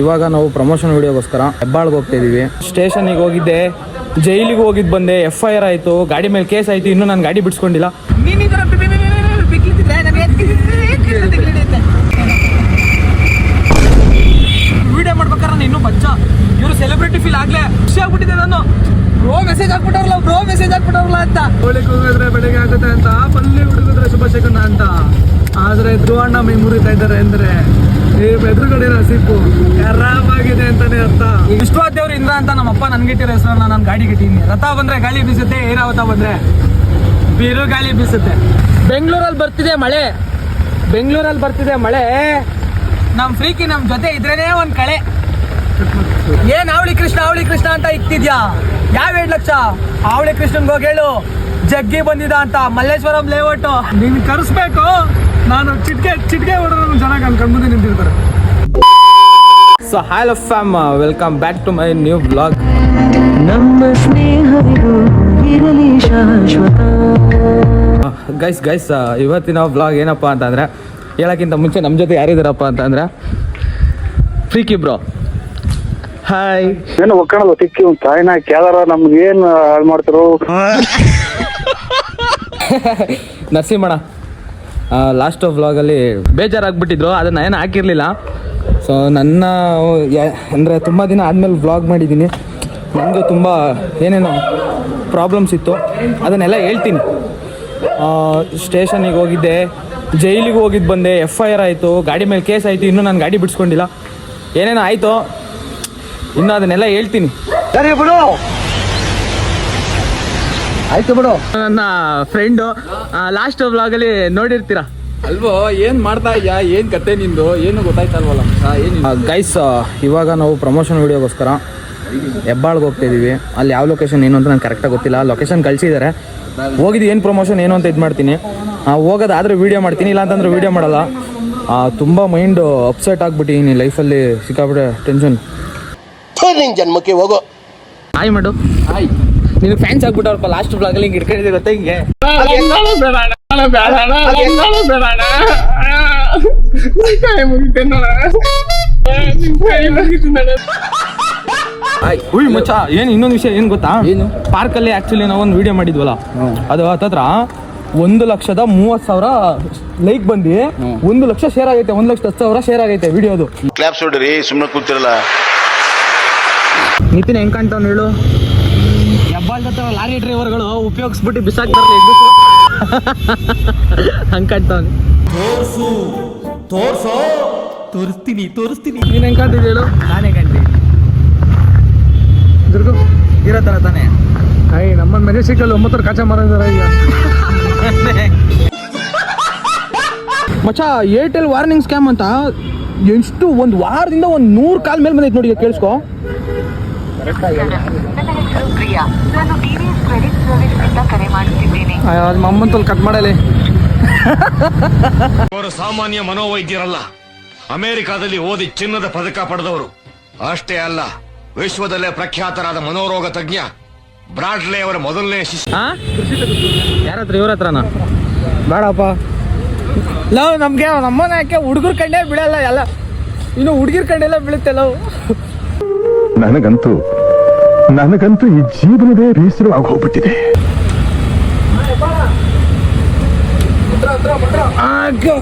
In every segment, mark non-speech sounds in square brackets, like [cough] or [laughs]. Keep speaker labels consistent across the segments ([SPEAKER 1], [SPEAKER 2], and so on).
[SPEAKER 1] ಇವಾಗ ನಾವು ಪ್ರಮೋಷನ್ ವಿಡಿಯೋಗೋಸ್ಕರ ಹೆಬ್ಬಾಳ್ಗೆ ಹೋಗ್ತಾ ಇದೀವಿ. ಸ್ಟೇಷನಿಗೆ ಹೋಗಿದ್ದೆ ಜೈಲಿಗೆ ಹೋಗಿದ್ದು ಬಂದೆ ಎಫ್ ಐ ಆರ್ ಆಯಿತು ಗಾಡಿ ಮೇಲೆ ಕೇಸ್ ಆಯಿತು ಇನ್ನೂ ನಾನು ಗಾಡಿ ಬಿಡಿಸ್ಕೊಂಡಿಲ್ಲ.
[SPEAKER 2] ವಿಡಿಯೋ ಮಾಡ್ಬೇಕಾದ್ರೆ ನಾನು ಇನ್ನೂ ಬಚ್ಚ. ಇವರು ಸೆಲೆಬ್ರಿಟಿ ಫೀಲ್ ಆಗ್ಲೇ ಖುಷಿ ಆಗ್ಬಿಟ್ಟಿದೆ ನಾನು. ಬ್ರೋ ಮೆಸೇಜ್ ಹಾಕ್ಬಿಟ್ಟವ್ರಲ್ಲ ಬ್ರೋ ಮೆಸೇಜ್ ಹಾಕ್ಬಿಟ್ಟವ್ರಲ್ಲ ಅಂತ.
[SPEAKER 3] ಹೋಳಿಗೆ ಹೋಗಿದ್ರೆ ಬೆಳಗ್ಗೆ ಆಗುತ್ತೆ ಅಂತ ಪಲ್ಲಿ ಹುಡುಗಿದ್ರೆ ಶುಭಶಕನ ಅಂತ. ಆದ್ರೆ ಧ್ರುವಣ್ಣ ಮೈ ಮುರಿತಾ ಇದ್ದಾರೆ ಅಂದ್ರೆ ಈ ಎದುರುಗಡೆ ಸಿಪ್ಪು? ಆರಾಮಾಗಿದೆ ಅಂತಾನೆ ಅರ್ಥ.
[SPEAKER 2] ವಿಶ್ವ ಇಂದ್ರ ಅಂತ ನಮ್ಮಪ್ಪ ನನ್ಗಿಟ್ಟಿರೋ ಹೆಸರನ್ನ ನಾನು ಗಾಡಿ ಗಿಟ್ಟಿನಿ ರಥ ಬಂದ್ರೆ ಗಾಳಿ ಬೀಸುತ್ತೆ ಏರಾವತ ಬಂದ್ರೆ? ಬಿರು ಗಾಳಿ ಬೀಸುತ್ತೆ. ಬೆಂಗಳೂರಲ್ಲಿ ಬರ್ತಿದೆ ಮಳೆ. ಬೆಂಗಳೂರಲ್ಲಿ ಬರ್ತಿದೆ ಮಳೆ. ನಮ್ ಫ್ರೀಕಿ ನಮ್ ಜೊತೆ ಇದ್ರೇನೆ ಒಂದ್ ಕಳೆ. ಏನ್ ಅವಳಿ ಕೃಷ್ಣ ಅವಳಿ ಕೃಷ್ಣ ಅಂತ ಇಕ್ತಿದ್ಯಾ? ಯಾವ ಎರಡ್ ಲಕ್ಷ? ಅವಳಿ ಕೃಷ್ಣನ್ಗೆ ಹೋಗಿ ಹೇಳು. ಜಗ್ಗಿ ಬಂದಿದ ಅಂತ ಮಲ್ಲೇಶ್ವರಂ ಲೇಔಟ್.
[SPEAKER 3] ನೀನ್ ಕರೆಸ್ಬೇಕು. ನಾನು ಚಿಟ್ಕೆ ಚಿಟ್ಕೆ ಹೊಡೆದ್ರು ಚೆನ್ನಾಗಿ ಅಲ್ಲಿ ಕಣ್ಮುಂದೆ ನಿಂತಿರ್ತಾರೆ.
[SPEAKER 1] So love fam welcome back to my new blog
[SPEAKER 4] ನಮ್ಮ ಸ್ನೇಹವಿಗೂ ಇರಲಿ ಶಾಶ್ವತ.
[SPEAKER 1] ಗೈಸ್ ಗೈಸ್ ಇವತ್ತಿನ ಬ್ಲಾಗ್ ಏನಪ್ಪ ಅಂತಂದ್ರೆ ಹೇಳೋಕ್ಕಿಂತ ಮುಂಚೆ ನಮ್ಮ ಜೊತೆ ಯಾರಿದ್ದಾರಪ್ಪ ಅಂತಂದರೆ ಫ್ರೀಕಿ ಬ್ರೋ. ಹಾಯ್
[SPEAKER 5] ಏನು ಒಕ್ಕಣದ ತಿಕ್ಕಿ ಒಂದು ತಾಯಿನ ಕೇಳಾರ ನಮ್ಗೆ ಏನು ಹಾಳು ಮಾಡ್ತಾರೋ? [laughs]
[SPEAKER 1] ನರಸಿಂಹಣ ಲಾಸ್ಟ್ ವ್ಲಾಗಲ್ಲಿ ಬೇಜಾರಾಗ್ಬಿಟ್ಟಿದ್ರು, ಅದನ್ನು ಏನು ಹಾಕಿರಲಿಲ್ಲ. ಸೊ ನನ್ನ ಅಂದರೆ ತುಂಬ ದಿನ ಆದಮೇಲೆ ವ್ಲಾಗ್ ಮಾಡಿದ್ದೀನಿ. ನನಗೂ ತುಂಬ ಏನೇನೋ ಪ್ರಾಬ್ಲಮ್ಸ್ ಇತ್ತು, ಅದನ್ನೆಲ್ಲ ಹೇಳ್ತೀನಿ. ಸ್ಟೇಷನಿಗೆ ಹೋಗಿದ್ದೆ, ಜೈಲಿಗೆ ಹೋಗಿದ್ದು ಬಂದೆ ಎಫ್ ಐ ಆರ್ ಆಯಿತು, ಗಾಡಿ ಮೇಲೆ ಕೇಸ್ ಆಯಿತು, ಇನ್ನೂ ನಾನು ಗಾಡಿ ಬಿಡಿಸ್ಕೊಂಡಿಲ್ಲ. ಏನೇನೋ ಆಯಿತು, ಇನ್ನು ಅದನ್ನೆಲ್ಲ ಹೇಳ್ತೀನಿ.
[SPEAKER 5] ಸರಿ ಬಿಡು!
[SPEAKER 1] ಆಯ್ತು ಬಿಡು. ನನ್ನ ಫ್ರೆಂಡ್ ಲಾಸ್ಟ್ ಬ್ಲಾಗ್ ಅಲ್ಲಿ ನೋಡಿರ್ತೀರಾ?
[SPEAKER 3] ಅಲ್ವೋ ಏನ್ ಮಾಡ್ತಾ ಇದ್ಯಾ? ಏನ್ ಕತೆ ನಿಂದು? ಏನು ಗೊತ್ತಾಯ್ತಲ್ವಲ್ಲ? ಏನು
[SPEAKER 1] ಗೈಸ್ ಇವಾಗ ನಾವು ಪ್ರಮೋಷನ್ ವಿಡಿಯೋಗೋಸ್ಕರ ಹೆಬ್ಬಾಳ್ಗೆ ಹೋಗ್ತಾ ಇದೀವಿ ಅಲ್ಲಿ ಯಾವ ಲೊಕೇಶನ್ ಏನು ಅಂತ ನಂಗೆ ಕರೆಕ್ಟಾಗಿ ಗೊತ್ತಿಲ್ಲ. ಲೊಕೇಶನ್ ಕಳಿಸಿದ್ದಾರೆ ಹೋಗಿದ್ದು ಏನು ಪ್ರಮೋಷನ್ ಏನು ಅಂತ ಇದು ಮಾಡ್ತೀನಿ. ಆ, ಹೋಗೋದಾದ್ರೆ ವೀಡಿಯೋ ಮಾಡ್ತೀನಿ ಇಲ್ಲ ಅಂತಂದ್ರೆ ವೀಡಿಯೋ ಮಾಡಲ್ಲ. ಆ, ತುಂಬ ಮೈಂಡ್ ಅಪ್ಸೆಟ್ ಆಗ್ಬಿಟ್ಟಿನಿ ಲೈಫಲ್ಲಿ ಸಿಕ್ಕಾಬಿಟ್ಟೆ ಟೆನ್ಷನ್
[SPEAKER 6] ಜನ್ಮಕ್ಕೆ ಹೋಗೋ.
[SPEAKER 1] ಹಾಯ್ ಮಾಡು. ಹಾಯ್ ನೀನು ಫ್ಯಾನ್ಸ್ ಆಗ್ಬಿಟ್ಟವ್ರಪ್ಪ ಲಾಸ್ಟ್ ಬ್ಲಾಗಲ್ಲಿ ಹಿಂಗೆ ಇಟ್ಕೊಂಡಿದ್ದೆ ಗೊತ್ತಾ ಹಿಂಗೆ? ಉಯ್ ಮಚ್ಚ. ಏನು ಇನ್ನೊಂದು ವಿಷಯ ಏನ್ ಗೊತ್ತಾ? ಏನು? ಪಾರ್ಕಲ್ಲಿ ಆಕ್ಚುಲಿ ನಾವು ಒಂದು ವಿಡಿಯೋ ಮಾಡಿದ್ವಲ್ಲ? ಅದು ಹತ್ತತ್ರ ಒಂದು ಲಕ್ಷದ ಮೂವತ್ತು ಸಾವಿರ ಲೈಕ್ ಬಂದಿ ಒಂದು ಲಕ್ಷ ಶೇರ್ ಆಗೈತೆ ಒಂದು ಲಕ್ಷ ಹತ್ತು ಸಾವಿರ ಶೇರ್ ಆಗೈತೆ ವಿಡಿಯೋದು
[SPEAKER 6] ಕ್ಲಾಪ್ಸ್ ನೋಡ್ರಿ ಸುಮ್ಮನೆ ಕೂತಿರಲ್ಲ.
[SPEAKER 1] ನಿತಿನ್ ಹೆಂಗ್ ಕಾಣ್ತಾವ್ ಹೇಳು ಹತ್ರ ಲಾರಿ ಡ್ರೈವರ್ಗಳು ಉಪಯೋಗಿಸ್ಬಿಟ್ಟು ಬಿಸಾಕ್ತಾರಲ್ಲ ಎಗ್ಬಿಟ್ಟು ತೋರ್ಸು ತೋರ್ಸೋ. ತೋರಿಸ್ತೀನಿ ತೋರಿಸ್ತೀನಿ. ನೀನ್ ಹೆಂಗ್ ಕಾಣ್ತಿದ್ದೆ ಹೇಳು? ನಾನೇ ಕಾಣ್ತೀನಿ ದುರ್ಗು ಇರೋ ಥರ ತಾನೇ?
[SPEAKER 3] ಅಯ್ಯ ನಮ್ಮ ಮೆಜೆಸ್ಟಿಕಲ್ಲಿ ಒಂಬತ್ತರ ಕಾಚ ಮಾರಿದಾರ ಈಗ.
[SPEAKER 1] ಮಚ್ಚ ಏರ್ಟೆಲ್ ವಾರ್ನಿಂಗ್ ಸ್ಕ್ಯಾಮ್ ಅಂತ ಎಷ್ಟು ಒಂದು ವಾರದಿಂದ ಒಂದು ನೂರು ಕಾಲ್ ಮೇಲೆ ಬಂದೈತೆ ನೋಡಿ ಕೇಳಿಸ್ಕೊ.
[SPEAKER 7] ಹೆಸರು ಪ್ರಿಯಾ ನಾನು ಟಿವಿಎಸ್ ಕ್ರೆಡಿಟ್ ಸರ್ವಿಸ್ ಇಂದ ಕರೆ ಮಾಡುತ್ತಿದ್ದೇನೆ.
[SPEAKER 1] ಮಮ್ಮಂತಲ್ಲಿ ಕಟ್ ಮಾಡಲಿ.
[SPEAKER 8] ಅವರು ಸಾಮಾನ್ಯ ಮನೋವೈದ್ಯರಲ್ಲ. ಅಮೆರಿಕಾದಲ್ಲಿ ಓದಿ ಚಿನ್ನದ ಪದಕ ಪಡೆದವರು. ಅಷ್ಟೇ ಅಲ್ಲ ವಿಶ್ವದಲ್ಲೇ ಪ್ರಖ್ಯಾತರಾದ ಮನೋರೋಗ ತಜ್ಞ ಬ್ರಾಡ್ಲೆ ಅವರ ಮೊದಲನೇ ಶಿಷ್ಯ.
[SPEAKER 1] ಯಾರ ಹತ್ರ ಇವ್ರ ಹತ್ರನಾ ಬೇಡಪ್ಪ. ಲವ್ ನಮಗೆ ನಮ್ಮನ ಯಾಕೆ ಹುಡುಗರ ಕಂಡೇ ಬೀಳಲ್ಲ ಎಲ್ಲ. ಇನ್ನು ಹುಡುಗಿರ್ ಕಂಡೆಲ್ಲ ಬೀಳುತ್ತೆ ಲವ್.
[SPEAKER 9] ನನಗಂತೂ ನನಗಂತೂ ಈ ಜೀವನವೇ ಬೇಸರವಾಗಿ ಹೋಗ್ಬಿಟ್ಟಿದೆ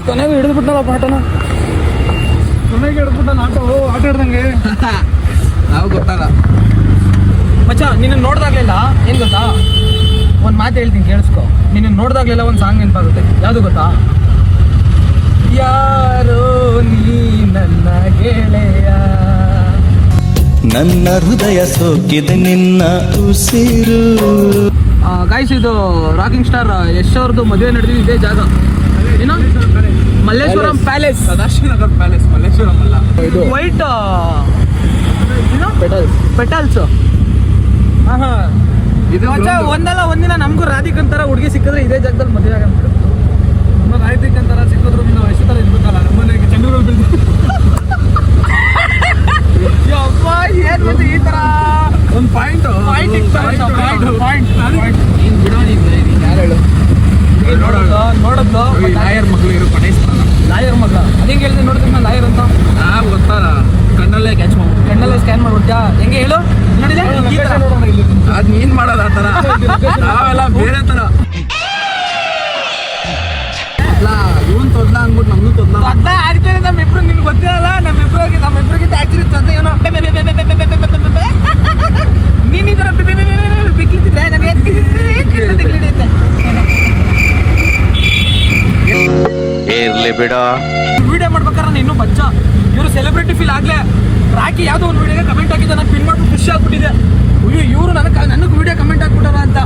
[SPEAKER 1] ಕೊನೆಗೂ ಹಿಡಿದು ಬಿಟ್ಟಲ್ಲ ಪಾಠನ?
[SPEAKER 3] ಕೊನೆಗೆ ಹಿಡ್ಬಿಟ್ಟ ಆಟ? ಆಟ ಹಿಡ್ದಂಗೆ. [laughs]
[SPEAKER 1] ನಾವು ಗೊತ್ತಲ್ಲ ಮಚ್ಚ ನಿನ್ನ ನೋಡ್ದಾಗ್ಲಿಲ್ಲ? ಏನ್ ಗೊತ್ತಾ? ಒಂದು ಮಾತು ಹೇಳ್ತೀನಿ ಕೇಳಿಸ್ಕೊ. ನಿನ್ನ ನೋಡ್ದಾಗ್ಲಿಲ್ಲ ಒಂದು ಸಾಂಗ್ ನೆನಪಾಗುತ್ತೆ. ಯಾವುದು ಗೊತ್ತಾ? ಯಾರೋ ನೀ ನನ್ನ ಗೆಳೆಯ.
[SPEAKER 4] ನನ್ನ ಹೃದಯ ಸೋಕಿದೆ ನಿನ್ನ ಉಸಿರು.
[SPEAKER 1] ಗಾಯ್ಸ್ ಇದು ರಾಕಿಂಗ್ ಸ್ಟಾರ್ ಯಶ್ ಅವ್ರದ್ದು ಮದುವೆ ನಡೆದಿದೆ ಇದೇ ಜಾಗ. ಏನು? ಮಲ್ಲೇಶ್ವರಂ ಪ್ಯಾಲೇಸ್
[SPEAKER 3] ಸದಾಶಿವನಗರ್ ಪ್ಯಾಲೇಸ್ ಮಲ್ಲೇಶ್ವರಂ ಅಲ್ಲ.
[SPEAKER 1] ಇದು ವೈಟ್ ಪೆಟಲ್ಸ್ ಹಾಂ
[SPEAKER 3] ಇದು
[SPEAKER 1] ಒಂದಲ್ಲ ಒಂದಿನ ನಮಗೂ ರಾಧಿಕಂತರ ಹುಡುಗಿ ಸಿಕ್ಕಿದ್ರೆ ಇದೇ ಜಾಗದಲ್ಲಿ ಮದುವೆ ಆಗಂತ
[SPEAKER 3] ನಮ್ಮ ರಾಯ್ತಿಕಂತರ ಸಿಕ್ಕಿದ್ರು ಇನ್ನು ಎಷ್ಟು ಥರ ಇರ್ಬೇಕಲ್ಲ ನಮ್ಮನೆಗೆ ಚಂದ್ರಗಳು ಬೀಳ್ದು [laughs]
[SPEAKER 1] ಯಪ್ಪ ಏನ್ ಬಂತು ಈ ತರ.
[SPEAKER 3] ಒಂದು ಪಾಯಿಂಟ್
[SPEAKER 1] ಪಾಯಿಂಟ್ ಪಾಯಿಂಟ್ ಪಾಯಿಂಟ್ ನೀನ್ ಬಿಡೋ ನೀನ್ ಯಾರು ಹೇಳು ನೋಡೋದು ನೋಡೋದು
[SPEAKER 3] ಲಾಯರ್ ಮಗಳು ಇರೋ ಗಣೇಶ್
[SPEAKER 1] ಲಾಯರ್ ಮಗ ಅದೇಂಗೆ ಹೇಳಿದೆ ನೋಡಿದ್ರೆ ನಾನು ಲಾಯರ್ ಅಂತ
[SPEAKER 3] ಆ ಗೊತ್ತಲ್ಲ ಕಣ್ಣಲ್ಲೇ ಕ್ಯಾಚ್
[SPEAKER 1] ಮಾಡು ಕಣ್ಣಲ್ಲೇ ಸ್ಕ್ಯಾನ್ ಮಾಡ್ಬಿಡ್ತೀಯಾ ಹೆಂಗೆ ಹೇಳು ನೋಡಿದೆ
[SPEAKER 3] ಅದು ನೀನ್ ಮಾಡೋದು ಆ ಥರ ನಾವೆಲ್ಲ ಬೇರೆ ಥರ ತೊದ್ಲ ಅಂದ್ಬಿಟ್ಟು ನಮ್ದು ತೊದ್ಲ
[SPEAKER 1] ತೊದ್ಲ ಅದಕ್ಕೆ ನಮ್ಮಿಬ್ರು ನಿನ್ಗೆ ಗೊತ್ತಿರಲ್ಲ ನಮ್ಮಿಬ್ರಿಗೆ ನಮ್ಮಿಬ್ರಿಗೆ ಆಕ್ಚುಲಿ ತೊದ್ಲ ಏನೋ ನೀನು ಈ ಥರ ಬಿಕ್ಕಿದ್ರೆ ನನಗೆ ಹಿಡಿಯುತ್ತೆ
[SPEAKER 6] ಇರ್ಲಿ ಬಿಡ
[SPEAKER 1] ವಿಡಿಯೋ ಮಾಡ್ಬೇಕಾದ್ರೆ ನಾನು ಇನ್ನೂ ಬಚ್ಚ ಇವರು ಸೆಲೆಬ್ರಿಟಿ ಫೀಲ್ ಆಗ್ಲೇ ರಾಕಿ ಯಾವುದೋ ಒಂದು ವಿಡಿಯೋಗೆ ಕಮೆಂಟ್ ಹಾಕಿದ್ದೆ ನಾನು ಪಿನ್ ಮಾಡ್ಬಿಟ್ಟು ಖುಷಿ ಆಗ್ಬಿಟ್ಟಿದೆ ಅಯ್ಯೋ ಇವರು ನನಗೆ ನನಗೆ ವಿಡಿಯೋ ಕಮೆಂಟ್ ಹಾಕ್ಬಿಟ್ಟಾರ ಅಂತ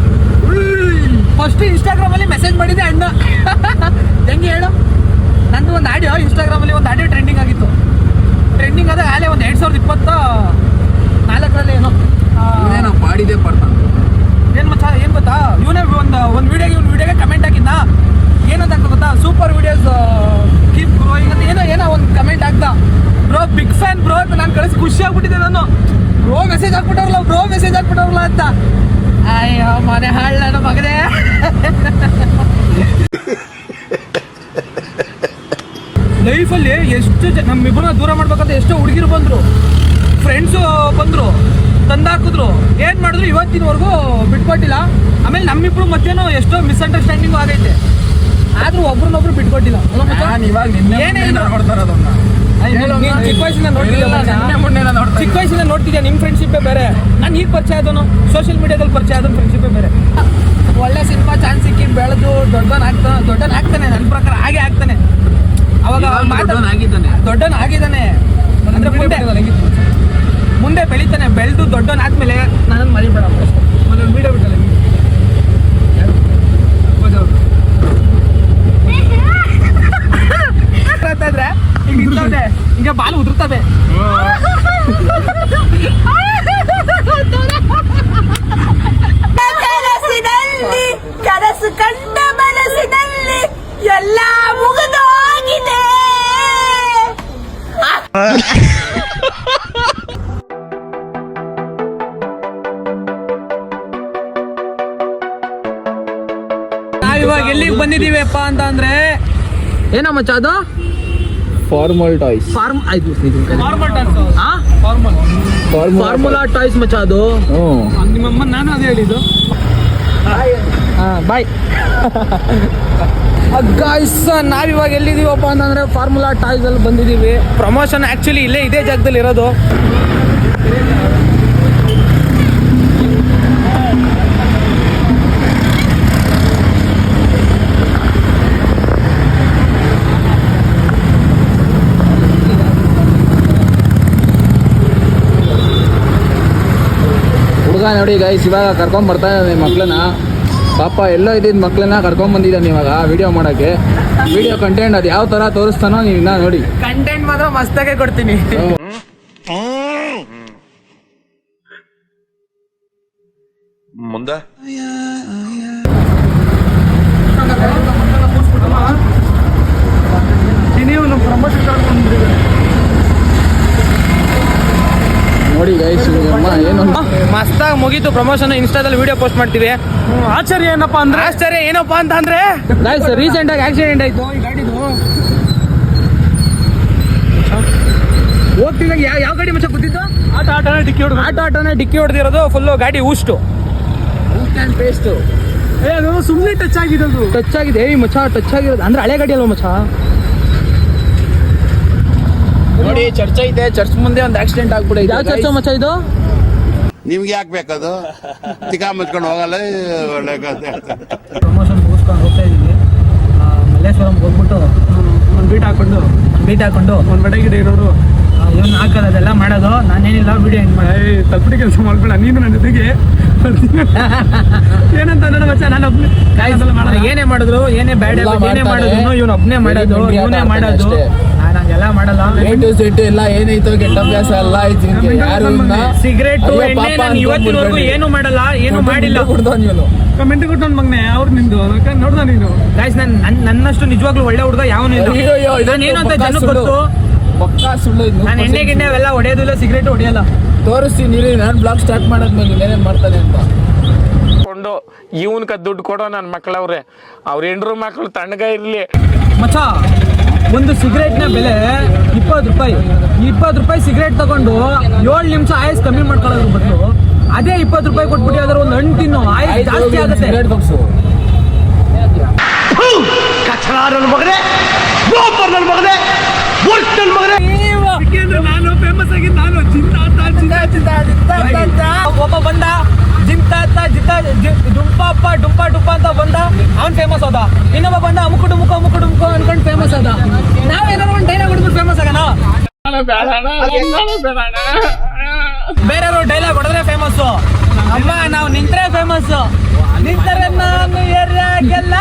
[SPEAKER 1] ಫಸ್ಟ್ ಇನ್ಸ್ಟಾಗ್ರಾಮ್ ಅಲ್ಲಿ ಮೆಸೇಜ್ ಮಾಡಿದೆ ಅಣ್ಣ ಹೆಂಗೆ ಹೇಳು? ನಂದು ಒಂದು ಆಡಿಯೋ ಇನ್ಸ್ಟಾಗ್ರಾಮ್ ಅಲ್ಲಿ ಒಂದು ಆಡಿಯೋ ಟ್ರೆಂಡಿಂಗ್ ಆಗಿತ್ತು. ಟ್ರೆಂಡಿಂಗ್ ಆದಾಗ ಆಲೇ ಒಂದು ಎರಡು ಸಾವಿರದ ಇಪ್ಪತ್ತ ನಾಲ್ಕರಲ್ಲಿ ಏನೋ
[SPEAKER 3] ಏನೋ ಮಾಡಿದೆ ಪಡ್ತಾನೆ
[SPEAKER 1] ಏನು ಮಚ್ಚ ಏನು ಗೊತ್ತಾ? ಇವನೇ ಒಂದು ಒಂದು ವಿಡಿಯೋಗೆ ಒಂದು ವಿಡಿಯೋಗೆ ಕಮೆಂಟ್ ಹಾಕಿದ್ದ ಏನಂತ ಗೊತ್ತಾ? ಸೂಪರ್ ವಿಡಿಯೋಸ್ ಕೀಪ್ ಗ್ರೋಯಿಂಗ್ ಅಂತ ಏನೋ ಏನೋ ಒಂದು ಕಮೆಂಟ್ ಹಾಕ್ದ. ಬ್ರೋ ಬಿಗ್ ಫ್ಯಾನ್ ಬ್ರೋ ಅಂತ ನಾನು ಕಳಿಸಿ ಖುಷಿ ಆಗ್ಬಿಟ್ಟಿದ್ದೆ ನಾನು. ಬ್ರೋ ಮೆಸೇಜ್ ಹಾಕ್ಬಿಟ್ಟವ್ರಲ್ಲ ಬ್ರೋ ಮೆಸೇಜ್ ಹಾಕ್ಬಿಟ್ಟವ್ರಲ್ಲ ಅಂತ. ಅಯ್ಯೋ ಮನೆ ಹಾಳು ನನ್ನ ಮಗನೇ ಲೈಫಲ್ಲಿ ಎಷ್ಟು ನಮ್ಮಿಬ್ಬರ ನಮ್ಮಿಬ್ಬರನ್ನ ದೂರ ಮಾಡ್ಬೇಕಂತ ಎಷ್ಟೋ ಹುಡುಗಿರು ಬಂದ್ರು. ಫ್ರೆಂಡ್ಸು ಬಂದ್ರು. ತಂದಾಕಿದ್ರು. ಏನು ಮಾಡಿದ್ರು ಇವತ್ತಿನವರೆಗೂ ಬಿಟ್ಕೊಟ್ಟಿಲ್ಲ. ಆಮೇಲೆ ನಮ್ಮಿಬ್ರು ಮಧ್ಯನೂ ಎಷ್ಟೋ ಮಿಸ್ಅಂಡರ್ಸ್ಟ್ಯಾಂಡಿಂಗ್ ಆಗೈತೆ. ಆದ್ರೂ ಒಬ್ರನ್ನೊಬ್ರು ಬಿಟ್ಕೊಟ್ಟಿಲ್ಲ. ಚಿಕ್ಕ ವಯಸ್ಸಿಂದ ನೋಡ್ತಿದ್ಯಾ
[SPEAKER 3] ಇಲ್ಲ,
[SPEAKER 1] ಮಚ್ಚ?
[SPEAKER 3] ನಿನ್ನೆ ಮೊನ್ನೆನ ನೋಡ್ತಾ
[SPEAKER 1] ಚಿಕ್ಕ ನೋಡ್ತಿದ್ಯಾ? ನಿಮ್ಮ ಫ್ರೆಂಡ್ಶಿಪ್ಪೇ ಬೇರೆ. ನಾನು ಈಗ ಪರಿಚಯ ಆದನು ಸೋಷಿಯಲ್ ಮೀಡಿಯಾದಲ್ಲಿ ಪರಿಚಯ ಆದನು ಫ್ರೆಂಡ್ಶಿಪ್ಪೇ ಬೇರೆ. ಒಳ್ಳೆ ಸಿನಿಮಾ ಚಾನ್ಸ್ ಸಿಕ್ಕಿ ಬೆಳೆದು ದೊಡ್ಡವನ್ ಆಗ್ತಾನೆ ದೊಡ್ಡವನ್ ಆಗ್ತಾನೆ ನನ್ನ ಪ್ರಕಾರ ಹಾಗೆ ಆಗ್ತಾನೆ. ಅವಾಗ
[SPEAKER 3] ದೊಡ್ಡವನಾಗಿದ್ದಾನೆ.
[SPEAKER 1] ದೊಡ್ಡವನ್ ಆಗಿದ್ದಾನೆ. ಅಂದ್ರೆ ಮುಂದೆ ಮುಂದೆ ಬೆಳಿತಾನೆ. ಬೆಳೆದು ದೊಡ್ಡವನ್ ಆದ್ಮೇಲೆ ನನ್ನನ್ನು ಮರಿಬೇಡ ಅಷ್ಟೇ
[SPEAKER 3] ವೀಡಿಯೋ ಬಿಟ್ಟಲ್ಲ [laughs]
[SPEAKER 1] ಹಿಂಗೆ ನಿಂತವ್ನೆ ಹಿಂಗೆ ಬಾಲು ಉದುರ್ತವೆ.
[SPEAKER 10] ಕನಸಿನಲ್ಲಿ ಕನಸು ಕಂಡ ಮನಸ್ಸಿನಲ್ಲಿ ಎಲ್ಲ ಮುಗಿದೋಗಿದೆ
[SPEAKER 1] ನಾವಿವಾಗ ಎಲ್ಲಿಗೆ ಬಂದಿದೀವಪ್ಪ ಅಂತ ಅಂದ್ರೆ ಏನೋ ಮಚ್ಚ ಅದು?
[SPEAKER 11] ಫಾರ್ಮಲ್ ಟಾಯ್ಸ್
[SPEAKER 1] ಫಾರ್ಮ್ ಆಯ್ತು ಫಾರ್ಮಲ್ ಫಾರ್ಮುಲಾ ಟಾಯ್ಸ್ ಮಚ್ಚ ಅದು? ನಿಮ್ಮಮ್ಮ ನಾನು ಅದೇ ಹೇಳಿದ್ದು. ಬಾಯ್ ಗಾಯ್ಸ್ ನಾವಿವಾಗ ಎಲ್ಲಿದ್ದೀವಪ್ಪ ಅಂತಂದ್ರೆ ಫಾರ್ಮುಲಾ ಟಾಯ್ಸಲ್ಲಿ ಬಂದಿದ್ದೀವಿ. ಪ್ರಮೋಷನ್ ಆಕ್ಚುಲಿ ಇಲ್ಲೇ ಇದೇ ಜಾಗದಲ್ಲಿ ಇರೋದು.
[SPEAKER 11] ಹುಡುಗ ನೋಡಿ ಗೈಸ್ ಇವಾಗ ಕರ್ಕೊಂಡ್ ಬರ್ತಾ ಇದ್ದಾನೆ ಮಕ್ಳನ್ನ. ಪಾಪ ಎಲ್ಲೋ ಇದ್ದಿದ್ದ ಮಕ್ಕಳನ್ನ ಕರ್ಕೊಂಡ್ ಬಂದಿದ್ದಾನೆ ಇವಾಗ ವಿಡಿಯೋ ಮಾಡಕ್ಕೆ. ವಿಡಿಯೋ ಕಂಟೆಂಟ್ ಅದು ಯಾವ ತರ ತೋರಿಸ್ತಾನೋ ನೀವು ಇನ್ನ ನೋಡಿ.
[SPEAKER 1] ಕಂಟೆಂಟ್ ಮಾತ್ರ ಮಸ್ತಾಗೆ ಕೊಡ್ತೀನಿ.
[SPEAKER 6] ಮುಂದೆ?
[SPEAKER 3] ಪ್ರಮೋಷನ್ ಕರ್ಕೊಂಡು
[SPEAKER 11] ನೋಡಿ ಗೈಸ್ ಅಮ್ಮ ಏನು?
[SPEAKER 1] ಮಸ್ತಾಗಿ ಮುಗೀತು ಪ್ರಮೋಷನ್ ಇನ್ಸ್ಟಾದಲ್ಲಿ ವಿಡಿಯೋ ಪೋಸ್ಟ್ ಮಾಡ್ತೀವಿ.
[SPEAKER 3] ಆಶ್ಚರ್ಯ ಏನಪ್ಪ ಅಂದ್ರೆ?
[SPEAKER 1] ಆಶ್ಚರ್ಯ ಏನಪ್ಪಾ ಅಂತ ಅಂದ್ರೆ ಗೈಸ್ ರೀಸೆಂಟ್ ಆಗಿ ಆಕ್ಸಿಡೆಂಟ್ ಆಯ್ತು. ಈ ಗಾಡಿದು? ಹೋಗ್ತಿದ್ದಾಗ ಯಾವ ಯಾವ ಗಾಡಿ ಮಚ್ಚ ಗೊತ್ತಿದ್ದು
[SPEAKER 3] ಆಟ ಆಟನೇ ಡಿಕ್ಕಿ ಹೊಡೆದು
[SPEAKER 1] ಆಟ ಆಟೋನೇ ಡಿಕ್ಕಿ ಹೊಡೆದಿರೋದು ಫುಲ್ಲು ಗಾಡಿ ಊಷ್ಟು.
[SPEAKER 11] ಪೇಸ್ಟ್
[SPEAKER 3] ಏ ಅದು ಸುಮ್ಮನೆ ಟಚ್ ಆಗಿರೋದು.
[SPEAKER 1] ಟಚ್ ಆಗಿದೆ. ಏಯ್ ಮಚ್ಚ ಟಚ್ ಆಗಿರೋದು. ಅಂದ್ರೆ ಹಳೆ ಗಾಡಿ ಅಲ್ವಾ ಮಚ್ಚ?
[SPEAKER 11] ನೋಡಿ ಚರ್ಚ್ ಐತೆ ಚರ್ಚ್ ಮುಂದೆ ಒಂದು ಆಕ್ಸಿಡೆಂಟ್ ಆಗ್ಬಿಡೈತೆ
[SPEAKER 1] ಯಾವ ಚರ್ಚ ಮಚ್ಚ ಇದು?
[SPEAKER 6] ನಿಮ್ಗೆ ಯಾಕೆ ಬೇಕದು? ತಿಕಾ ಮುಚ್ಕೊಂಡು ಹೋಗಲ್ಲ ಒಳ್ಳೆ ಕಥೆ.
[SPEAKER 1] ಪ್ರಮೋಷನ್ ಮುಗಿಸ್ಕೊಂಡು ಹೋಗ್ತಾ ಇದ್ದೀನಿ ಮಲ್ಲೇಶ್ವರಂ ಹೋಗ್ಬಿಟ್ಟು
[SPEAKER 3] ಒಂದು ಬೀಟ್ ಹಾಕೊಂಡು
[SPEAKER 1] ಬೀಟ್ ಹಾಕೊಂಡು
[SPEAKER 3] ಒಂದು ಬಟ್ಟೆ ಗಿಡ ಇರೋರು.
[SPEAKER 1] ಇವನ್ನ ಹಾಕೋದು ಅದೆಲ್ಲ ಮಾಡೋದು. ನಾನೇನಿಲ್ಲ ವಿಡಿಯೋ ಹೆಂಗೆ ಮಾಡಿ.
[SPEAKER 3] ಏಯ್ ತಪ್ಪಡಿ ಕೆಲಸ ಮಾಡ್ಬೇಡ ನೀನು ನನ್ನ ಜೊತೆಗೆ. [laughs] ಏನಂತ ನನ್ನ ಮಚ್ಚ ನಾನು ಒಬ್ಬನೇ.
[SPEAKER 1] ಏನೇ ಮಾಡಿದ್ರು ಏನೇ ಬ್ಯಾಡ್ ಏನೇ. ಮಾಡಿದ್ರು ಇವನು ಒಬ್ನೇ ಮಾಡೋದು ಇವನೇ ಮಾಡೋದು.
[SPEAKER 11] ಅಷ್ಟೇ.
[SPEAKER 1] ನಾನು ಹಂಗೆಲ್ಲ ಮಾಡಲ್ಲ.
[SPEAKER 11] ಎ ಟು ಸೆಟ್ ಎಲ್ಲ ಏನೈತೋ ಕೆಟ್ಟ ಅಭ್ಯಾಸ ಎಲ್ಲ ಐತಿ. ಯಾರು
[SPEAKER 1] ಸಿಗರೇಟ್ ಎಣ್ಣೆ ನಾನು ಇವತ್ತಿನವರೆಗೂ ಏನು ಮಾಡಲ್ಲ ಏನು ಮಾಡಿಲ್ಲ.
[SPEAKER 3] ಕಮೆಂಟ್ ಕೊಟ್ಟು ನನ್ನ ಮಗನೇ ಅವ್ರು ನಿಂದು? ನೋಡ್ದ ನೀನು?
[SPEAKER 1] ಗಾಯ್ಸ್ ನಾನು ನನ್ನ ನನ್ನಷ್ಟು ನಿಜವಾಗ್ಲೂ ಒಳ್ಳೆ ಹುಡುಗ ಯಾವನು ಇಲ್ಲ. ನಾನು ಏನು ಅಂತ ಜನಕ್ಕೆ
[SPEAKER 11] ಸುಳ್ಳು.
[SPEAKER 1] ಗೊತ್ತು?
[SPEAKER 11] ಪಕ್ಕಾ ಸುಳ್ಳು ಇದು.
[SPEAKER 1] ನಾನು ಎಣ್ಣೆ ಗಿಣ್ಣೆ ಅವೆಲ್ಲ ಹೊಡೆಯೋದಿಲ್ಲ ಸಿಗರೇಟ್ ಹೊಡೆಯಲ್ಲ.
[SPEAKER 11] ತೋರಿಸ್ತೀನಿ ಇರಿ ನಾನು ಬ್ಲಾಗ್ ಸ್ಟಾರ್ಟ್ ಮಾಡಿದ್ಮೇಲೆ ಏನೇನ್ ಮಾಡ್ತಾನೆ ಅಂತ.
[SPEAKER 12] ಕೊಂಡು ಇವನ್ಕ ದುಡ್ಡು ಕೊಡೋ ನನ್ನ ಮಕ್ಳವ್ರೆ. ಅವ್ರ ಹೆಂಡ್ರು ಮಕ್ಳು ತಣ್ಣಗ ಇರ್ಲಿ.
[SPEAKER 1] ಮಚ್ಚ! ಒಂದು ಸಿಗರೇಟ್ನ ಬೆಲೆ ಇಪ್ಪತ್ತು ರೂಪಾಯಿ. ಇಪ್ಪತ್ತು ರೂಪಾಯಿ ಸಿಗರೇಟ್ ತಗೊಂಡು ಏಳು ನಿಮಿಷ ಆಯಸ್ ಕಮ್ಮಿ ಮಾಡ್ಕೊಳ್ಳೋದ್ರ ಬದಲು ಅದೇ ಇಪ್ಪತ್ತು ರೂಪಾಯಿ ಕೊಟ್ಬಿಟ್ಟು ಯಾವ್ದಾದ್ರು ಒಂದು ಹಣ್ಣು ತಿನ್ನು ಆಯಸ್ ಜಾಸ್ತಿ ಆಗುತ್ತೆ.
[SPEAKER 3] ನಾನು ಫೇಮಸ್ ಆಗಿ ನಾನು ಚಿಂತ
[SPEAKER 1] ಒಬ್ಬ ಬಂದ ಜಿಂತ ಜಿತ ಡುಂಪಪ್ಪ ಡುಂಪ ಡುಂಪ ಅಂತ ಬಂದ ಅವ್ನ್ ಫೇಮಸ್ ಹೋದ ಇನ್ನೊಬ್ಬ ಬಂದ ಅಮುಕು ಡುಮುಕು ಅಮುಕು ಡುಮುಕು ಅನ್ಕೊಂಡು ಫೇಮಸ್ ಆದ ನಾವೇನಾದ್ರು ಒಂದು ಡೈಲಾಗ್ ಹೊಡೆದ್ಬಿಟ್ಟು ಫೇಮಸ್ ಆಗೋಣ ಬೇರೆಯವರು ಡೈಲಾಗ್ ಹೊಡೆದ್ರೆ ಫೇಮಸ್ ಅಮ್ಮ ನಾವು ನಿಂತ್ರೆ ಫೇಮಸ್ ನಿಂತರೆ ನಾನು ಏರಿಯಾಗೆಲ್ಲ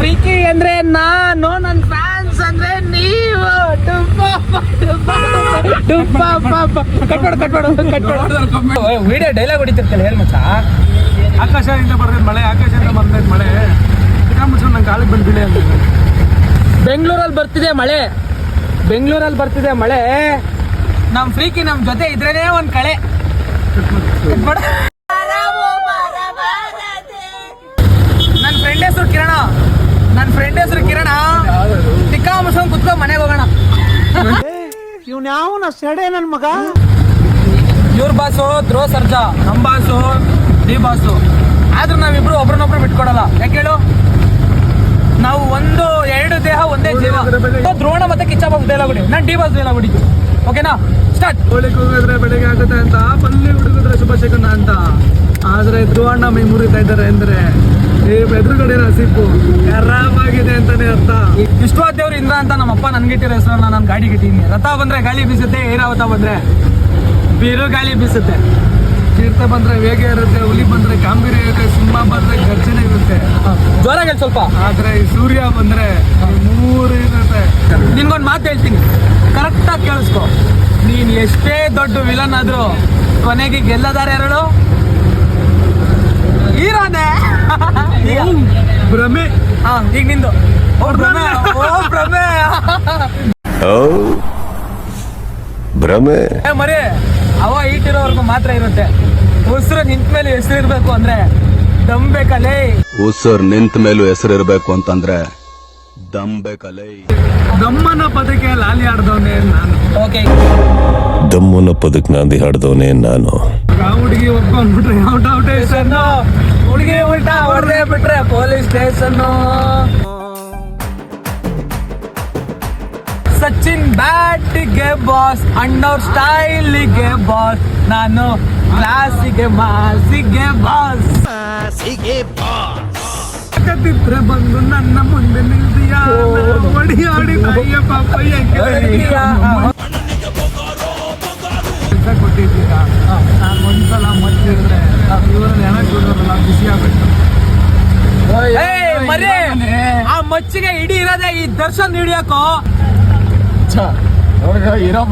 [SPEAKER 1] ಪ್ರೀತಿ ಅಂದ್ರೆ ನಾನು ನನ್ನ ಫ್ಯಾನ್ಸ್ ಅಂದ್ರೆ ನೀವು. ವಿಡಿಯೋ ಡೈಲಾಗ್ ಹೊಡಿತಿರ್ತಲ್ಲ ಏನ್ ಮಚ್ಚ.
[SPEAKER 3] ಆಕಾಶದಿಂದ ಬರ್ತೈತೆ ಮಳೆ ಆಕಾಶದಿಂದ ಬರ್ತೈತೆ ಮಳೆ. ಮುಚ್ಕೊಂಡು ನಂಗೆ ಕಾಲಿಗೆ ಬಂದು ಬಿಡಿ ಅಂತ
[SPEAKER 1] ಬೆಂಗಳೂರಲ್ಲಿ ಬರ್ತಿದೆ ಮಳೆ. ಬೆಂಗಳೂರಲ್ಲಿ ಬರ್ತಿದೆ ಮಳೆ. ನಮ್ ಫ್ರೀಕಿ ನಮ್ ಜೊತೆ ಇದ್ರೇನೆ ಒಂದ್ ಕಳೆ. ಕಟ್ಬೇಡ. ನನ್ ಫ್ರೆಂಡ್ ಹೆಸರು ಕಿರಣ. ನನ್ ಫ್ರೆಂಡ್ ಹೆಸರು ಕಿರಣ. ಟಿಕ್ಕಾ ಮುಸ್ಕೊಂಡ್ ಕುತ್ಕೊಂಡ್ ಮನೆಗೆ ಹೋಗೋಣ. ಇವ್ರ ಬಾಸು ಧ್ರುವ ಸರ್ಜಾ ನಮ್ ಬಾಸು ಡಿ ಬಾಸು. ಆದ್ರೂ ನಾವಿಬ್ರು ಒಬ್ರನ್ನೊಬ್ರು ಬಿಟ್ಕೊಡಲ್ಲ. ಯಾಕೆ ಹೇಳು ನಾವು ಒಂದು ಎರಡು ದೇಹ ಒಂದೇ ಜೀವ ದ್ರೋಣ ಮತ್ತೆ ಕಿಚ್ಚ ಬಸ್ ಡೈಲಾಗ್ ನಾನು ಡಿ ಬಸ್ ಡೈಲಾಗ್ ಓಕೆನಾ ಸ್ಟಾರ್ಟ್
[SPEAKER 3] ಹೋಳಿ ಕೂಗಿದ್ರೆ ಬೆಳಿಗ್ಗೆ ಆಗುತ್ತೆ ಅಂತ ಪಲ್ಲಿ ಹುಡುಗಿದ್ರೆ ಶುಭಶಕನ ಅಂತ. ಆದ್ರೆ ಧ್ರುವಣ್ಣ ಮೈ ಮುರಿತಾ ಇದ್ದಾರೆ ಅಂದ್ರೆ ಈ ಎದುರುಗಡೆ ಸಿಪ್ಪು ಆರಾಮಾಗಿದೆ ಅಂತಾನೆ ಅರ್ಥ.
[SPEAKER 1] ವಿಶ್ವನಾಥ್ ದೇವ್ರು ಇಂದ್ರ ಅಂತ ನಮ್ಮಪ್ಪ ನನ್ಗಿಟ್ಟಿರೋ ಹೆಸರು ನಾನು ಗಾಡಿ ಗಿಟ್ಟಿನಿ ರಥ ಬಂದ್ರೆ ಗಾಳಿ ಬೀಸುತ್ತೆ ಏರಾವತ ಬಂದ್ರೆ ಬೀರು ಗಾಳಿ ಬೀಸುತ್ತೆ.
[SPEAKER 3] ತೀರ್ಥ ಬಂದ್ರೆ ವೇಗ ಇರುತ್ತೆ ಹುಲಿ ಬಂದ್ರೆ ಗಾಂಭೀರ್ಯ ಇರುತ್ತೆ ಸಿಂಹ ಬಂದ್ರೆ ಗರ್ಜನೆ ಇರುತ್ತೆ.
[SPEAKER 1] ಜೋರಾಗಿ ಸ್ವಲ್ಪ.
[SPEAKER 3] ಆದ್ರೆ ಸೂರ್ಯ ಬಂದ್ರೆ ಮೂರು
[SPEAKER 1] ಮಾತು ಹೇಳ್ತೀನಿ. ಕರೆಕ್ಟಾಗಿ ಕೇಳಿಸ್ಕೊ. ನೀನ್ ಎಷ್ಟೇ ದೊಡ್ಡ ವಿಲನ್ ಆದ್ರೂ ಕೊನೆಗೆ ಗೆಲ್ಲದಾರ ಎರಡು ಹೀರೋನೇ?
[SPEAKER 3] ಭ್ರಮೆ.
[SPEAKER 1] ಹಾ ಈಗ ನಿಂದು. ಓ ಭ್ರಮೆ ಓ ಭ್ರಮೆ.
[SPEAKER 9] ಭ್ರಮೆ.
[SPEAKER 1] ಏ ಮರಿ ಅವ ಇಟ್ಟಿರೋವರೆಗೂ ಮಾತ್ರ ಇರುತ್ತೆ. ಉಸಿರು ನಿಂತ ಮೇಲೆ ಹೆಸರು ಇರಬೇಕು ಅಂದ್ರೆ ದಮ್ ಬೇಕಲ್ಲೇ.
[SPEAKER 12] ಉಸಿರು ನಿಂತ ಮೇಲೂ ಇರಬೇಕು ಅಂತಂದ್ರೆ ದಮ್ ಕಲೆ
[SPEAKER 3] ದಮ್ಮನ ಪದಕ್ಕೆ ಲಾಲಿ ಆಡ್ದವನೇ ನಾನು.
[SPEAKER 1] ಓಕೆ
[SPEAKER 9] ದಮ್ಮನ ಪದಕ್ ನಾಂದಿ ಹಾಡ್ದವನೇ ನಾನು.
[SPEAKER 3] ಆ ಹುಡುಗಿ ಒಪ್ಕೊಂಡ್ಬಿಟ್ರೆ ಔಟ್ ಔಟ್
[SPEAKER 1] ಸ್ಟೇಷನ್ ಹುಡುಗಿ ಉಲ್ಟಾ ಹೊಡೆದೇ ಬಿಟ್ರೆ ಪೊಲೀಸ್ ಸ್ಟೇಷನ್ ಸಚಿನ್ ಬ್ಯಾಟಿಗೆ ಬಾಸ್ ಅಣ್ಣವ್ರ ಸ್ಟೈಲಿಗೆ ಬಾಸ್ ನಾನು ಕ್ಲಾಸಿಗೆ ಮಾಸಿಗೆ ಬಾಸ್
[SPEAKER 3] ಕತ್ತಿದ್ರೆ ಬಂದು ನನ್ನ ಮುಂದೆ ನಿಲ್ದಿಯ ಹೊಡಿ ಆಡಿ ಅಯ್ಯ ಪಾಪ ಕೊಟ್ಟಿದ್ದೀರಾ ನಾನು ಒಂದ್ಸಲ ಮತ್ತಿದ್ರೆ ಇವರಲ್ಲಿ ಹೆಣ ಕೊಡೋರಲ್ಲ ಬಿಸಿ ಆಗ್ಬೇಕು
[SPEAKER 1] ಏಯ್ ಮರಿ ಆ ಮಚ್ಚಿಗೆ ಇಡೀ ಇರೋದೇ ಈ ದರ್ಶನ್ ಹಿಡಿಯಕ್ಕೋ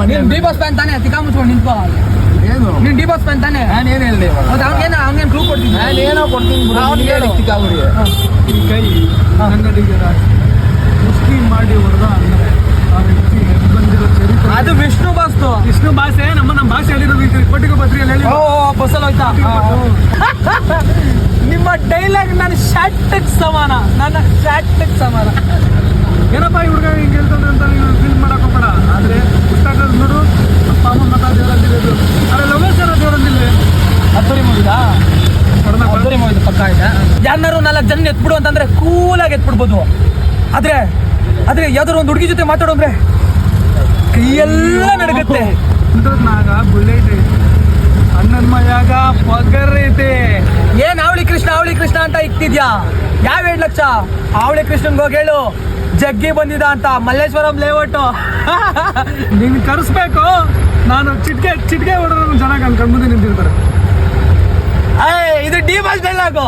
[SPEAKER 1] ನೀನ್ ಡಿ ಬಾಸ್ ಫ್ಯಾನ್ ತಾನೆ ತಿಕಾ ಮುಚ್ಕೊಂಡು ನಿಂತ್ಕೋ
[SPEAKER 3] ಏನು?
[SPEAKER 1] ನೀನ್ ಡಿ ಬಾಸ್ ತಾನೆ
[SPEAKER 3] ನಾನು ಏನು ಹೇಳಿದೆ
[SPEAKER 1] ಮತ್ತೆ ಅವ್ನಿಗೇನು ಅವ್ನಿಗೇನು ಕ್ಲೂ ಕೊಡ್ತೀನಿ
[SPEAKER 3] ನಾನು ಏನೋ ಕೊಡ್ತೀನಿ ಬಿಡು,
[SPEAKER 1] ಅವ್ನಿಗೆ
[SPEAKER 3] ನಿನ್ಗೆ
[SPEAKER 1] ಹೇಳು.
[SPEAKER 3] ಸಿಕ್ಕಾಬಿಡಿ. ಈ ಕೈ ಮುಸ್ಲಿಂ ಮಾಡಿ ಹೊಡೆದ ಅಂದ್ರೆ ಆ ವ್ಯಕ್ತಿ ಬಂದಿರೋ ಚರಿತ್ರೆ.
[SPEAKER 1] ಅದು ವಿಷ್ಣು ಬಾಸ್ತು.
[SPEAKER 3] ವಿಷ್ಣು ಭಾಷೆ ನಮ್ಮ ನಮ್ಮ ಭಾಷೆ ಹೇಳಿರೋದು ಕೊಟ್ಟಿಗೆ ಪತ್ರಿಕೆಯಲ್ಲಿ ಹೇಳಿ.
[SPEAKER 1] ಓ ಬಸ್ಸಲ್ಲಿ ಹೋಯ್ತಾ ನಿಮ್ಮ ಡೈಲಾಗ್ ನನ್ನ ಶರ್ಟ್ ಸಮಾನ. ನನ್ನ ಶರ್ಟ್ ಸಮಾನ.
[SPEAKER 3] ಏನಪ್ಪಾ ಹುಡುಗ ಹಿಂಗೆ ಹೇಳ್ತಾನೆ ಅಂತ ನೀವು ಫೀಲ್ ಮಾಡಕ್ ಹೋಗ್ಬೇಡ. ಆದ್ರೆ ಪುಸ್ತಕ ನೋಡು
[SPEAKER 1] ಅದ್ದೂರಿ ಮುಗಿದಾ ಪಕ್ಕ ಆಯ್ತಾ ಯಾರನ್ನಾರು ನಾಲ್ಕು ಜನ ಎತ್ಬಿಡು ಅಂತಂದ್ರೆ ಕೂಲಾಗಿ ಎತ್ಬಿಡ್ಬೋದು. ಆದ್ರೆ ಆದ್ರೆ ಯಾವ್ದಾದ್ರು ಒಂದು ಹುಡುಗಿ ಜೊತೆ ಮಾತಾಡೋದ್ರೆ ಕೈಯೆಲ್ಲ ನಡಗುತ್ತೆ.
[SPEAKER 3] ನಾಗ ಅಣ್ಣನ
[SPEAKER 1] ಏನ್ ಅವಳಿ ಕೃಷ್ಣ ಅವಳಿ ಕೃಷ್ಣ ಅಂತ ಇಕ್ತಿದ್ಯಾ? ಯಾವ ಎರಡು ಲಕ್ಷ? ಅವಳಿ ಕೃಷ್ಣನ್ಗೆ ಹೋಗಿ ಹೇಳು. ಜಗ್ಗಿ ಬಂದಿದ ಅಂತ ಮಲ್ಲೇಶ್ವರಂ ಲೇಔಟು. [laughs]
[SPEAKER 3] ನೀನ್ ಕರೆಸ್ಬೇಕು. ನಾನು ಚಿಟ್ಕೆ ಚಿಟ್ಕೆ ಹೊಡೆದ್ರೆ ಚೆನ್ನಾಗಿ ಅನ್ಕೊಂಡ್ ಮುಂದೆ ನಿಂತಿರ್ತಾರೆ.
[SPEAKER 1] ಇದು ಡಿ ಬಾಸ್ ಡೈಲಾಗು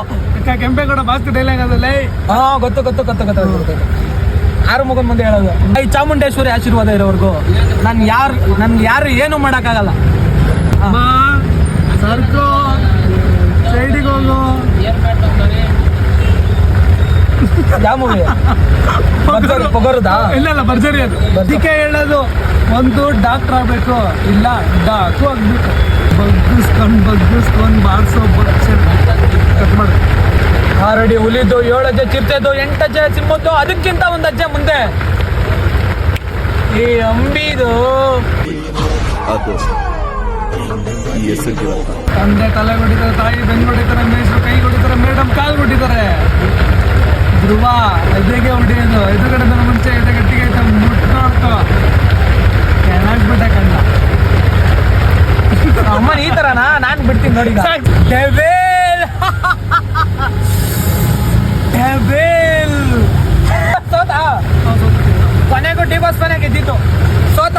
[SPEAKER 3] ಕೆಂಪೇಗೌಡ ಬಾಸ್ತಿ ಡೈಲಾಗ್ ಅದಲ್ಲ
[SPEAKER 1] ಹಾ ಗೊತ್ತು ಗೊತ್ತು ಗೊತ್ತು ಗೊತ್ತು ಆರು ಮಗನ್ ಮುಂದೆ ಹೇಳೋದು? ಈ ಚಾಮುಂಡೇಶ್ವರಿ ಆಶೀರ್ವಾದ ಇರೋವರೆಗೂ ನನ್ ಯಾರು ನನ್ ಯಾರು ಏನು ಮಾಡೋಕ್ಕಾಗಲ್ಲ.
[SPEAKER 3] ಸರ್ಕೋ ಸೈಡಿಗೆ ಹೋಗು.
[SPEAKER 1] ಯಾವ ಮೂವಿ ಪೊಗರುದಾ?
[SPEAKER 3] ಇಲ್ಲ ಇಲ್ಲ ಭರ್ಜರಿ. ಅದು ಅದಕ್ಕೆ ಹೇಳೋದು ಒಂದು ಡಾಕ್ಟರ್ ಆಗ್ಬೇಕು ಇಲ್ಲ ಡಾಕು ಆಗ್ಬೇಕು. ಬಗ್ಗಿಸ್ಕೊಂಡ್ ಬಗ್ಗಿಸ್ಕೊಂಡ್ ಬಾರಿಸೋ ಕಟ್ ಮಾಡು.
[SPEAKER 1] ಆರಡಿ ಹುಲಿದು ಏಳು ಅಜ್ಜೆ ಚಿರತೆದು ಎಂಟು ಅಜ್ಜೆ ಸಿಂಹದ್ದು ಅದಕ್ಕಿಂತ ಒಂದು ಅಜ್ಜೆ ಮುಂದೆ. ಈ ಅಂಬಿದು.
[SPEAKER 12] ಅದು. ಈ ಹೆಸರಿಗೆ
[SPEAKER 3] ತಂದೆ ತಲೆ ಕೊಟ್ಟಿದ್ದಾರೆ ತಾಯಿ ಬೆನ್ನು ಕೊಟ್ಟಿದ್ದಾರೆ ಮೇಷ್ರು ಕೈ ಕೊಟ್ಟಿದ್ದಾರೆ ಮೇಡಮ್ ಕಾಲು ಕೊಟ್ಟಿದ್ದಾರೆ ಧ್ರುವ ಎದೆಗೆ ಹೊಡೆಯೋದು ಎದುರುಗಡೆ ಮುಂಚೆ ಎದೆ ಗಟ್ಟಿಗೆ ಐತೆ ಮುಟ್ನೋಡ್ತು ಚೆನ್ನಾಗ್ಬಿಟ್ಟೆ ಕಂಡ
[SPEAKER 1] ಅಮ್ಮನ ಈ ತರನಾ ನಾನ್ ಬಿಡ್ತೀನಿ ನೋಡಿ ಈಗ. ಡೆವಿಲ್ ಡೆವಿಲ್ ಸೋತ ಕೊನೆಗೂ ಡಿ ಬಾಸ್ ಮನೆ ಗೆದ್ದಿತ್ತು ಸೋತ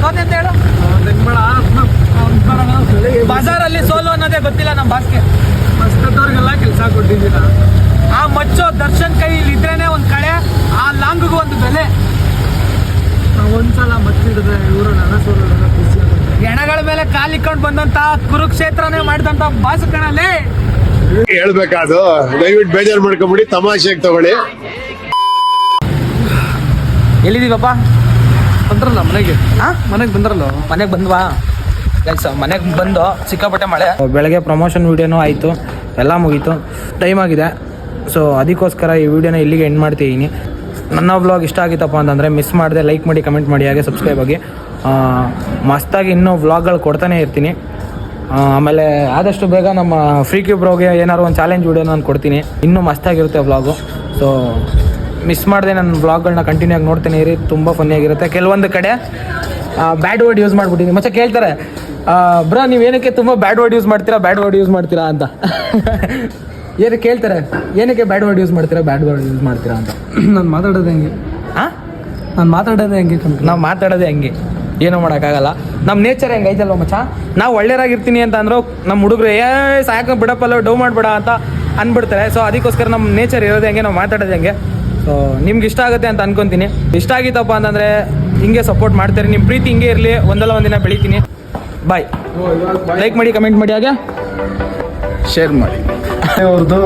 [SPEAKER 1] ಸೋತ ಅಂತ ಹೇಳು ಬಜಾರಲ್ಲಿ ಸೋಲು ಅನ್ನೋದೇ ಗೊತ್ತಿಲ್ಲ ನಮ್ಮ ಬಾಸ್ಗೆ
[SPEAKER 3] ಮಸ್ತದವ್ರಿಗೆಲ್ಲ ಕೆಲಸ ಕೊಟ್ಟಿದ್ದೀರ
[SPEAKER 1] ಆ ಮಚ್ಚೋ ದರ್ಶನ್ ಕೈಲಿ ಇದ್ರೇನೆ ಒಂದ್ ಕಳೆ ಆ ಲಾಂಗ್ಗೂ ಒಂದು ಬೆಲೆ
[SPEAKER 3] ಮತ್ತಿಡಿದ್ರೆ ಇವರು ಆಗುತ್ತೆ
[SPEAKER 1] ಎಣಗಳ ಮೇಲೆ ಕಾಲಿಕ್ಕೊಂಡು ಬಂದಂತ ಕುರುಕ್ಷೇತ್ರನೇ ಮಾಡಿದಂತ ಬಾಸ್ ಕಣಲ್ಲಿ
[SPEAKER 6] ಹೇಳ್ಬೇಕಾದು ದಯವಿಟ್ಟು ಬೇಜಾರು ಮಾಡ್ಕೊಂಬಿಡಿ ತಮಾಷೆಗೆ ತಗೊಳ್ಳಿ.
[SPEAKER 1] ಎಲ್ಲಿದ್ದೀವಪ್ಪ?
[SPEAKER 3] ಬಂದ್ರಲ್ಲ ಮನೆಗೆ. ಮನೆಗೆ ಬಂದ್ರಲ್ಲ.
[SPEAKER 1] ಮನೆಗೆ ಬಂದ್ವಾ ಗೈಸ್ ಮನೆಗೆ ಬಂದು ಸಿಕ್ಕಾಪಟ್ಟೆ ಮಳೆ. ಬೆಳಗ್ಗೆ ಪ್ರಮೋಷನ್ ವೀಡಿಯೋನೂ ಆಯಿತು. ಎಲ್ಲ ಮುಗೀತು. ಟೈಮ್ ಆಗಿದೆ. ಸೊ ಅದಕ್ಕೋಸ್ಕರ ಈ ವಿಡಿಯೋನ ಇಲ್ಲಿಗೆ ಎಂಡ್ ಮಾಡ್ತಿದ್ದೀನಿ. ನನ್ನ ವ್ಲಾಗ್ ಇಷ್ಟ ಆಗಿತ್ತಪ್ಪ ಅಂತಂದರೆ ಮಿಸ್ ಮಾಡಿದೆ ಲೈಕ್ ಮಾಡಿ ಕಮೆಂಟ್ ಮಾಡಿ, ಹಾಗೆ ಸಬ್ಸ್ಕ್ರೈಬ್ ಆಗಿ. ಮಸ್ತಾಗಿ ಇನ್ನೂ ವ್ಲಾಗ್ಗಳು ಕೊಡ್ತಾನೆ ಇರ್ತೀನಿ. ಆಮೇಲೆ ಆದಷ್ಟು ಬೇಗ ನಮ್ಮ ಫ್ರೀ ಕ್ಯೂಬ್ರೋಗೆ ಏನಾದ್ರು ಒಂದು ಚಾಲೆಂಜ್ ವಿಡಿಯೋ ನಾನು ಕೊಡ್ತೀನಿ. ಇನ್ನೂ ಮಸ್ತಾಗಿರುತ್ತೆ ವ್ಲಾಗು ಸೊ ಮಿಸ್ ಮಾಡದೆ ನನ್ನ ವ್ಲಾಗ್ಗಳನ್ನ ಕಂಟಿನ್ಯೂ ಆಗಿ ನೋಡ್ತೇನೆ ಇರಿ, ತುಂಬ ಫನ್ನಿಯಾಗಿರುತ್ತೆ ಕೆಲವೊಂದು ಕಡೆ ಬ್ಯಾಡ್ ವರ್ಡ್ ಯೂಸ್ ಮಾಡಿಬಿಟ್ಟಿನಿ ಮತ್ತೆ ಕೇಳ್ತಾರೆ ಬ್ರೋ, ನೀವು ಏನಕ್ಕೆ ತುಂಬ ಬ್ಯಾಡ್ ವರ್ಡ್ ಯೂಸ್ ಮಾಡ್ತೀರಾ? ಬ್ಯಾಡ್ ವರ್ಡ್ ಯೂಸ್ ಮಾಡ್ತೀರಾ? ಅಂತ. [laughs] ಏನು ಕೇಳ್ತಾರೆ? ಏನಕ್ಕೆ ಬ್ಯಾಡ್ ವರ್ಡ್ ಯೂಸ್ ಮಾಡ್ತೀರಾ ಬ್ಯಾಡ್ ವರ್ಡ್ ಯೂಸ್ ಮಾಡ್ತೀರಾ ಅಂತ?
[SPEAKER 3] ನಾನು ಮಾತಾಡೋದು ಹೆಂಗೆ.
[SPEAKER 1] ಹಾಂ
[SPEAKER 3] ನಾನು ಮಾತಾಡೋದೇ ಹೆಂಗೆ
[SPEAKER 1] ನಾವು ಮಾತಾಡೋದೇ ಹೆಂಗೆ. ಏನೋ ಮಾಡೋಕ್ಕಾಗಲ್ಲ. ನಮ್ಮ ನೇಚರ್ ಹೆಂಗೆ ಐತಲ್ವ ಮಚ್ಚ? ನಾವು ಒಳ್ಳೆಯರಾಗಿರ್ತೀನಿ ಅಂತ ಅಂದ್ರೆ ನಮ್ಮ ಹುಡುಗರು ಏ ಸಾಕು ಬಿಡಪ್ಪಲ್ಲ ಡೌ ಮಾಡಬೇಡ ಅಂತ ಅಂದ್ಬಿಡ್ತಾರೆ ಸೊ ಅದಕ್ಕೋಸ್ಕರ ನಮ್ಮ ನೇಚರ್ ಇರೋದು ಹೆಂಗೆ ನಾವು ಮಾತಾಡೋದು ಹೆಂಗೆ. ಸೊ ನಿಮ್ಗೆ ಇಷ್ಟ ಆಗುತ್ತೆ ಅಂತ ಅನ್ಕೊಂತೀನಿ. ಇಷ್ಟ ಆಗಿತ್ತಪ್ಪ ಅಂತಂದರೆ ಹಿಂಗೆ ಸಪೋರ್ಟ್ ಮಾಡ್ತಾರೆ. ನಿಮ್ಮ ಪ್ರೀತಿ ಹಿಂಗೆ ಇರಲಿ ಒಂದಲ್ಲ ಒಂದಿನ ಬೆಳಿತೀನಿ. ಬಾಯ್. ಲೈಕ್ ಮಾಡಿ ಕಮೆಂಟ್ ಮಾಡಿ ಹಾಗೆ?
[SPEAKER 5] ಶೇರ್ ಮಾಡಿ.
[SPEAKER 13] ಅವ್ರದ್ದು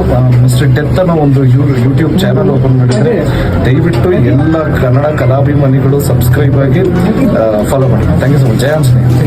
[SPEAKER 13] ಮಿಸ್ಟರ್ ಡೆತ್ ಅನ್ನೋ ಒಂದು ಯೂಟ್ಯೂಬ್ ಚಾನಲ್ ಓಪನ್ ಮಾಡಿದ್ರೆ ದಯವಿಟ್ಟು ಎಲ್ಲ ಕನ್ನಡ ಕಲಾಭಿಮಾನಿಗಳು ಸಬ್ಸ್ಕ್ರೈಬ್ ಆಗಿ ಫಾಲೋ ಮಾಡಿ. ಥ್ಯಾಂಕ್ ಯು ಸೊ ಮಚ್ ಜಯ ಆಂಜನೇಯ.